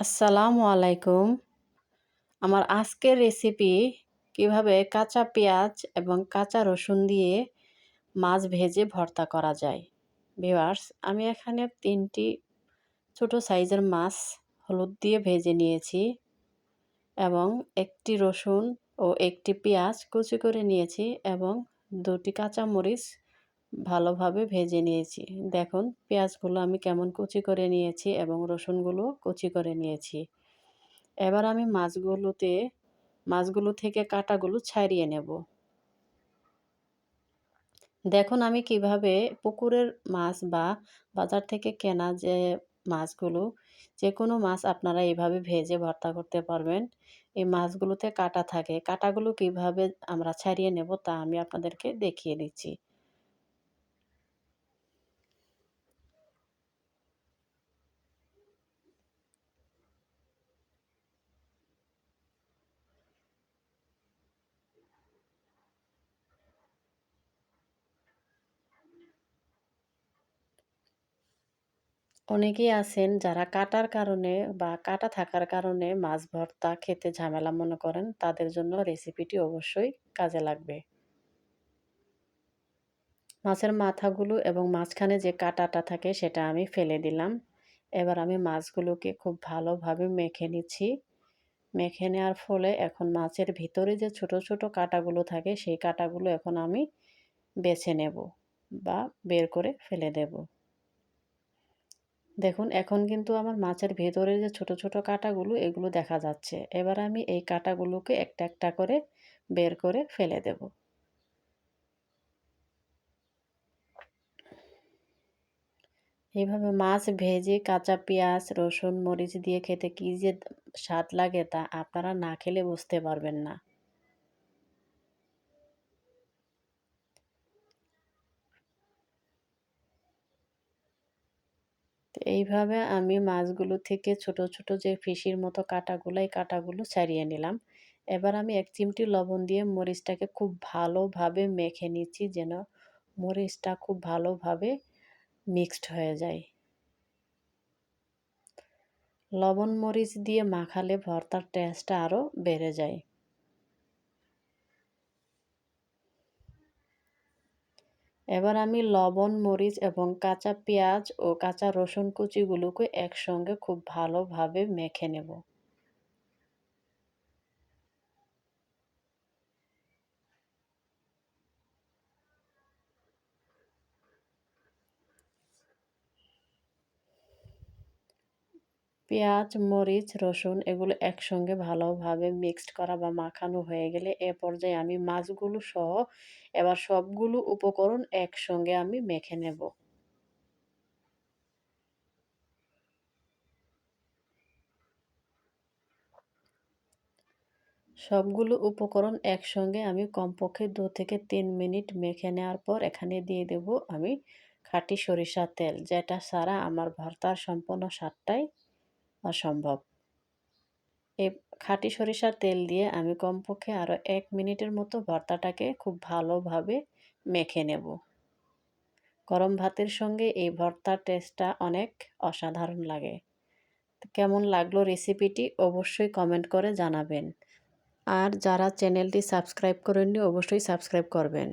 আসসালামু আলাইকুম। আমার আজকের রেসিপি কীভাবে কাঁচা পেঁয়াজ এবং কাঁচা রসুন দিয়ে মাছ ভেজে ভর্তা করা যায়। ভিওয়ার্স আমি এখানে তিনটি ছোট সাইজের মাছ হলুদ দিয়ে ভেজে নিয়েছি এবং একটি রসুন ও একটি পেঁয়াজ কুচি করে নিয়েছি এবং দুটি কাঁচা মরিচ ভালোভাবে ভেজে নিয়েছি। দেখুন, পেঁয়াজগুলো আমি কেমন কুচি করে নিয়েছি এবং রসুনগুলো কুচি করে নিয়েছি। এবার আমি মাছগুলোতে, মাছগুলো থেকে কাটাগুলো ছাড়িয়ে নেব। দেখুন, আমি কীভাবে পুকুরের মাছ বা বাজার থেকে কেনা যে মাছগুলো, যে কোনো মাছ আপনারা এইভাবে ভেজে ভর্তা করতে পারবেন। এই মাছগুলোতে কাটা থাকে। কাটাগুলো কীভাবে আমরা ছাড়িয়ে নেব তা আমি আপনাদেরকে দেখিয়ে দিচ্ছি। অনেকেই আছেন যারা কাটার কারণে বা কাটা থাকার কারণে মাছ ভর্তা খেতে ঝামেলা মনে করেন। তাদের জন্য রেসিপিটি অবশ্যই কাজে লাগবে। মাছের মাথাগুলো এবং মাঝখানে যে কাটাটা থাকে সেটা আমি ফেলে দিলাম। এবার আমি মাছগুলোকে খুব ভালোভাবে মেখে নিচ্ছি। মেখে নেওয়ার ফলে এখন মাছের ভিতরে যে ছোট ছোট কাটাগুলো থাকে, সেই কাটাগুলো এখন আমি বেছে নেব বা বের করে ফেলে দেবো। দেখুন, এখন কিন্তু আমার মাছের ভেতরে যে ছোট ছোট কাঁটাগুলো, এগুলো দেখা যাচ্ছে। এবার আমি এই কাঁটাগুলোকে একটা একটা করে বের করে ফেলে দেব। এইভাবে মাছ ভেজে কাঁচা পেঁয়াজ, রসুন, মরিচ দিয়ে খেতে কী যে স্বাদ লাগে তা আপনারা না খেলে বুঝতে পারবেন না। এইভাবে আমি মাছগুলো থেকে ছোট ছোট যে ফিশির মতো কাটাগুলো, এই কাটাগুলো ছাড়িয়ে নিলাম। এবার আমি এক চিমটি লবণ দিয়ে মরিচটাকে খুব ভালোভাবে মেখে নিচ্ছি যেন মরিচটা খুব ভালোভাবে মিক্সড হয়ে যায়। লবণ মরিচ দিয়ে মাখালে ভর্তার টেস্টটা আরও বেড়ে যায়। এবার আমি লবণ, মরিচ এবং কাঁচা পেঁয়াজ ও কাঁচা রসুন কুচিগুলোকে একসঙ্গে খুব ভালোভাবে মেখে নেব। পেঁয়াজ, মরিচ, রসুন এগুলো একসঙ্গে ভালোভাবে মিক্সড করা বা মাখানো হয়ে গেলে এ পর্যায়ে আমি মাছগুলো সহ এবার সবগুলো উপকরণ একসঙ্গে আমি মেখে নেব। সবগুলো উপকরণ একসঙ্গে আমি কমপক্ষে দু থেকে তিন মিনিট মেখে নেওয়ার পর এখানে দিয়ে দেব আমি খাঁটি সরিষার তেল, যেটা ছাড়া আমার ভর্তার সম্পূর্ণ স্বাদটাই অসম্ভব এই খাঁটি সরিষার তেল দিয়ে আমি কমপক্ষে আরও এক মিনিটের মতো ভর্তাটাকে খুব ভালোভাবে মেখে নেব। গরম ভাতের সঙ্গে এই ভর্তার টেস্টটা অনেক অসাধারণ লাগে। কেমন লাগল রেসিপিটি অবশ্যই কমেন্ট করে জানাবেন। আর যারা চ্যানেলটি সাবস্ক্রাইব করেননি অবশ্যই সাবস্ক্রাইব করবেন।